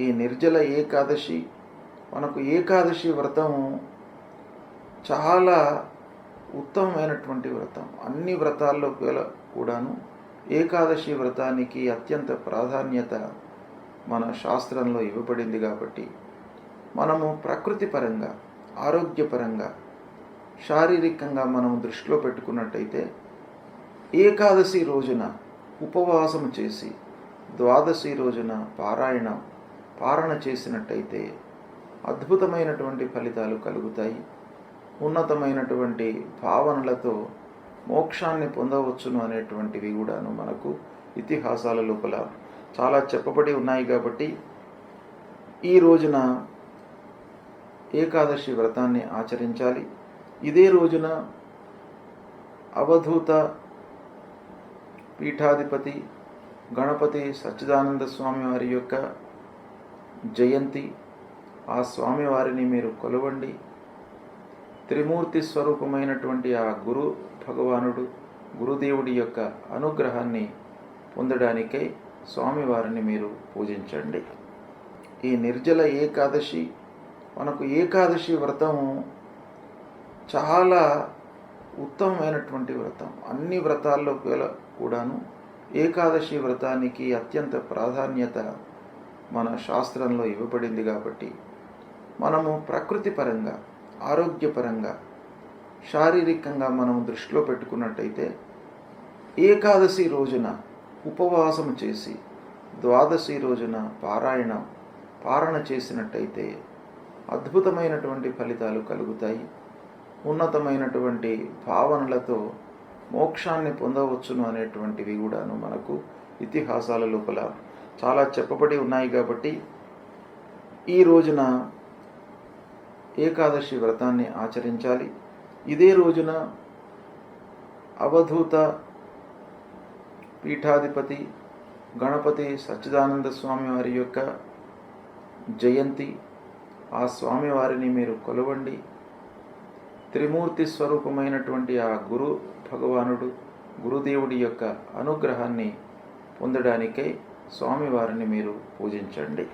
ఈ నిర్జల ఏకాదశి మనకు ఏకాదశి వ్రతం చాలా ఉత్తమమైనటువంటి వ్రతం. అన్ని వ్రతాల్లో కూడాను ఏకాదశి వ్రతానికి అత్యంత ప్రాధాన్యత మన శాస్త్రంలో ఇవ్వబడింది కాబట్టి మనము ప్రకృతి పరంగా ఆరోగ్యపరంగా శారీరకంగా మనం దృష్టిలో పెట్టుకున్నట్టయితే ఏకాదశి రోజున ఉపవాసం చేసి ద్వాదశి రోజున పారాయణం పారణ చేసినట్టయితే అద్భుతమైనటువంటి ఫలితాలు కలుగుతాయి. ఉన్నతమైనటువంటి భావనలతో మోక్షాన్ని పొందవచ్చును అనేటువంటివి కూడాను మనకు ఇతిహాసాల లోపల చాలా చెప్పబడి ఉన్నాయి కాబట్టి ఈ రోజున ఏకాదశి వ్రతాన్ని ఆచరించాలి. ఇదే రోజున అవధూత పీఠాధిపతి గణపతి సచ్చిదానంద స్వామి వారి యొక్క జయంతి ఆ స్వామివారిని మీరు కొలవండి. త్రిమూర్తి స్వరూపమైనటువంటి ఆ గురు భగవానుడు గురుదేవుడి యొక్క అనుగ్రహాన్ని పొందడానికై స్వామివారిని మీరు పూజించండి. ఈ నిర్జల ఏకాదశి మనకు ఏకాదశి వ్రతం చాలా ఉత్తమమైనటువంటి వ్రతం. అన్ని వ్రతాల్లో కూడాను ఏకాదశి వ్రతానికి అత్యంత ప్రాధాన్యత మన శాస్త్రంలో ఇవ్వబడింది కాబట్టి మనము ప్రకృతి పరంగా ఆరోగ్యపరంగా శారీరకంగా మనం దృష్టిలో పెట్టుకున్నట్టయితే ఏకాదశి రోజున ఉపవాసం చేసి ద్వాదశి రోజున పారాయణ పారణ చేసినట్టయితే అద్భుతమైనటువంటి ఫలితాలు కలుగుతాయి. ఉన్నతమైనటువంటి భావనలతో మోక్షాన్ని పొందవచ్చును అనేటువంటివి కూడాను మనకు ఇతిహాసాల లోపల చాలా చెప్పబడి ఉన్నాయి కాబట్టి ఈ రోజున ఏకాదశి వ్రతాన్ని ఆచరించాలి. ఇదే రోజున అవధూత పీఠాధిపతి గణపతి సచ్చిదానంద స్వామి వారి యొక్క జయంతి ఆ స్వామివారిని మీరు కొలవండి. త్రిమూర్తి స్వరూపమైనటువంటి ఆ గురు భగవానుడు గురుదేవుడి యొక్క అనుగ్రహాన్ని పొందడానికై స్వామివారిని మీరు పూజించండి.